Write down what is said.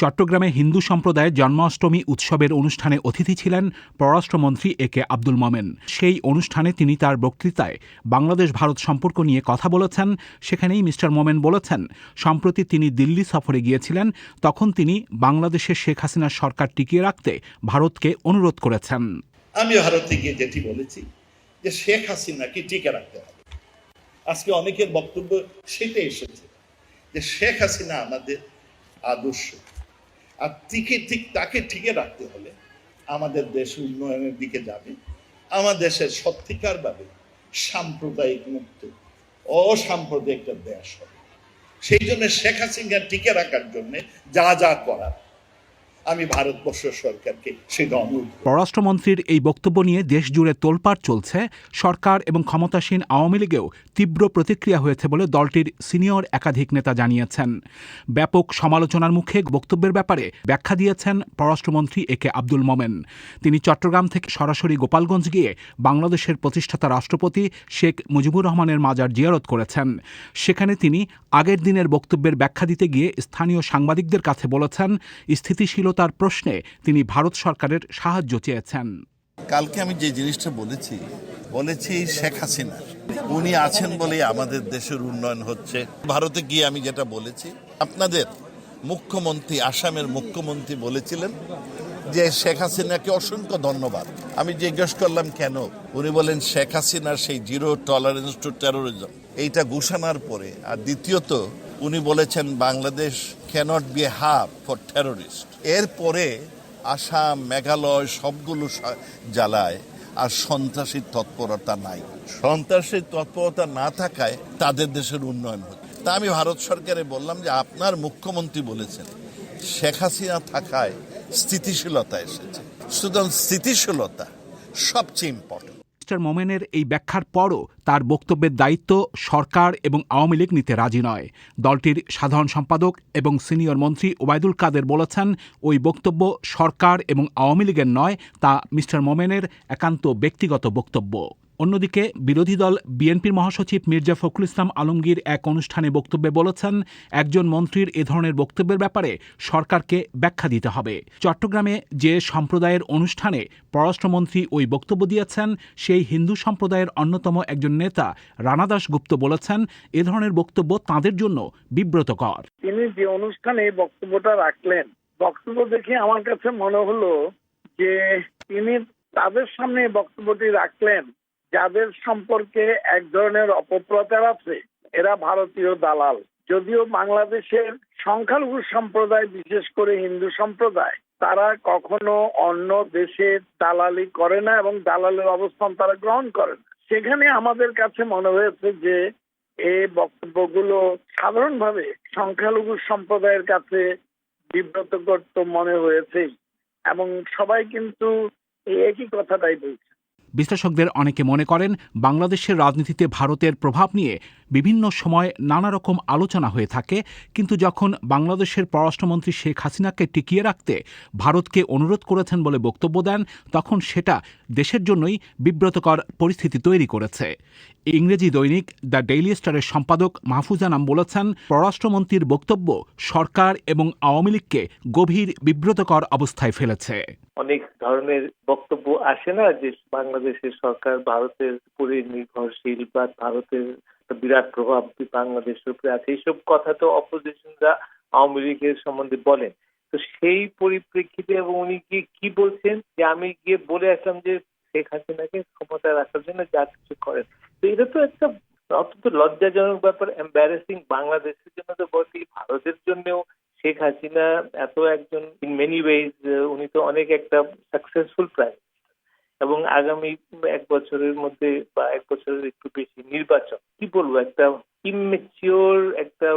চট্টগ্রামে হিন্দু সম্প্রদায়ের জন্মাষ্টমী উৎসবের অনুষ্ঠানে অতিথি ছিলেন পররাষ্ট্রমন্ত্রী এ কে আব্দুল মোমেন। সেই অনুষ্ঠানে তিনি তার বক্তৃতায় বাংলাদেশ ভারত সম্পর্ক নিয়ে কথা বলেছেন। সেখানেই মিস্টার মোমেন বলেছেন, সম্প্রতি তিনি দিল্লি সফরে গিয়েছিলেন, তখন তিনি বাংলাদেশের শেখ হাসিনার সরকার টিকিয়ে রাখতে ভারতকে অনুরোধ করেছেন। আমি ভারতে গিয়ে যেটি বলেছি যে শেখ হাসিনাকে টিকে রাখতে হবে। আজকে অনেকের বক্তব্য সেটাই এসেছে যে শেখ হাসিনা আমাদের আদর্শ। আর টিকে ঠিক তাকে ঠিকে রাখতে হলে আমাদের দেশ উন্নয়নের দিকে যাবে। আমার দেশের সত্যিকারভাবে সাম্প্রদায়িক মুক্ত, অসাম্প্রদায়িক একটা দেশ হবে। সেই জন্য শেখ হাসিনা টিকে রাখার জন্য যা যা করার আমি ভারতবর্ষ সরকারকে সেটা অনুরোধ পররাষ্ট্রমন্ত্রীর এই বক্তব্য নিয়ে দেশজুড়ে তোলপাড় চলছে, সরকার এবং ক্ষমতাসীন আওয়ামী লীগেও তীব্র প্রতিক্রিয়া হয়েছে বলে দলটির সিনিয়র একাধিক নেতা জানিয়েছেন। ব্যাপক সমালোচনার মুখে বক্তব্যের ব্যাপারে ব্যাখ্যা দিয়েছেন পররাষ্ট্রমন্ত্রী এ কে আব্দুল মোমেন। তিনি চট্টগ্রাম থেকে সরাসরি গোপালগঞ্জ গিয়ে বাংলাদেশের প্রতিষ্ঠাতা রাষ্ট্রপতি শেখ মুজিবুর রহমানের মাজার জিয়ারত করেছেন। সেখানে তিনি আগের দিনের বক্তব্যের ব্যাখ্যা দিতে গিয়ে স্থানীয় সাংবাদিকদের কাছে বলেছেন স্থিতিশীলতার প্রশ্নে তিনি ভারত সরকারের সাহায্য চেয়েছেন। কালকে আমি যে জিনিসটা বলেছি বলেছি শেখ হাসিনা। উনি আছেন বলে আমাদের দেশের উন্নয়ন হচ্ছে। ভারতে গিয়ে আমি যেটা বলেছি, আপনাদের মুখ্যমন্ত্রী, আসামের মুখ্যমন্ত্রী বলেছিলেন যে শেখ হাসিনাকে অসংখ্য ধন্যবাদ। আমি জিজ্ঞেস করলাম, কেন? উনি বলেন, শেখ হাসিনার সেই জিরো টলারেন্স টু টেরোরিজম এইটা ঘোষণার পরে, আর দ্বিতীয়ত উনি বলেছেন, Bangladesh cannot be hub for terrorist এরপরে আসাম, মেঘালয় সবগুলো জ্বালায়, আর সন্ত্রাসীর তৎপরতা নাই। সন্ত্রাসীর তৎপরতা না থাকায় তাদের দেশের উন্নয়ন হচ্ছে। তা আমি ভারত সরকারে বললাম যে, আপনার মুখ্যমন্ত্রী বলেছেন, শেখ হাসিনা থাকায় স্থিতিশীলতা এসেছে। সুতরাং স্থিতিশীলতা সবচেয়ে ইম্পর্টেন্ট মিস্টার মোমেনের এই ব্যাখ্যার পরও তার বক্তব্যের দায়িত্ব সরকার এবং আওয়ামী লীগ নিতে রাজি নয়। দলটির সাধারণ সম্পাদক এবং সিনিয়র মন্ত্রী ওবায়দুল কাদের বলেছেন, ওই বক্তব্য সরকার এবং আওয়ামী লীগের নয়, তা মিস্টার মোমেনের একান্ত ব্যক্তিগত বক্তব্য। অন্যদিকে বিরোধী দল বিএনপির মহাসচিব মির্জা ফখরুল ইসলাম আলমগীর এক অনুষ্ঠানে বক্তব্যে বলেছেন, একজন মন্ত্রীর এ ধরনের বক্তব্যের ব্যাপারে সরকারকে ব্যাখ্যা দিতে হবে। চট্টগ্রামে যে সম্প্রদায়ের অনুষ্ঠানে পররাষ্ট্রমন্ত্রী ওই বক্তব্য দিয়েছেন, সেই হিন্দু সম্প্রদায়ের অন্যতম একজন নেতা রানাদাস গুপ্ত বলেছেন, এ ধরনের বক্তব্য তাঁদের জন্য বিব্রতকর। তিনি যে অনুষ্ঠানে বক্তব্যটা রাখলেন, বক্তব্য দেখে আমার কাছে মনে হলো যে তিনি তাদের সামনে বক্তব্যটি রাখলেন। যাদের সম্পর্কে এক ধরনের অপপ্রচার আছে, এরা ভারতীয় দালাল। যদিও বাংলাদেশের সংখ্যালঘু সম্প্রদায়, বিশেষ করে হিন্দু সম্প্রদায়, তারা কখনো অন্য দেশে দালালি করে না এবং দালালের অবস্থান তারা গ্রহণ করে না। সেখানে আমাদের কাছে মনে হয়েছে যে এই বক্তব্যগুলো সাধারণভাবে সংখ্যালঘু সম্প্রদায়ের কাছে বিব্রতকর তো মনে হয়েছেই। এবং সবাই কিন্তু একই কথাটাই বলছে। বিশ্লেষকদের অনেকে মনে করেন বাংলাদেশের রাজনীতিতে ভারতের প্রভাব নিয়ে বিভিন্ন সময় নানা রকম আলোচনা হয়ে থাকে, কিন্তু যখন বাংলাদেশের পররাষ্ট্রমন্ত্রী শেখ হাসিনাকে টিকিয়ে রাখতে ভারতকে অনুরোধ করেছেন বলে বক্তব্য দেন, তখন সেটা দেশের জন্যই বিব্রতকর পরিস্থিতি তৈরি করেছে। ইংরেজি দৈনিক দ্য ডেইলি স্টারের সম্পাদক মাহফুজা নাম বলেছেন, পররাষ্ট্রমন্ত্রীর বক্তব্য সরকার এবং আওয়ামী লীগকে গভীর বিব্রতকর অবস্থায় ফেলেছে। অনেক ধরনের বক্তব্য আসে না যে বাংলাদেশের সরকার ভারতের উপরে নির্ভরশীল বা ভারতের বিরাট প্রভাব বাংলাদেশের উপরে আছে? এইসব কথা তো অপোজিশনরা আওয়ামী লীগের সম্বন্ধে বলেন। তো সেই পরিপ্রেক্ষিতে এবং উনি গিয়ে কি বলছেন? যে আমি গিয়ে বলে আসলাম যে শেখ হাসিনাকে ক্ষমতায় রাখার জন্য যা কিছু করেন। তো এটা তো একটা অত্যন্ত লজ্জাজনক ব্যাপার এম্বারেসিং বাংলাদেশের জন্য তো বটেই, ভারতের জন্যও শেখ হাসিনা এত একজন ইন মেনি ওয়েজ উনি তো অনেক একটা সাকসেসফুল প্রাইম এবং আগামী এক বছরের মধ্যে বা এক বছরের একটু বেশি নির্বাচন, কি বলব, একটা ইমেচিওর একটা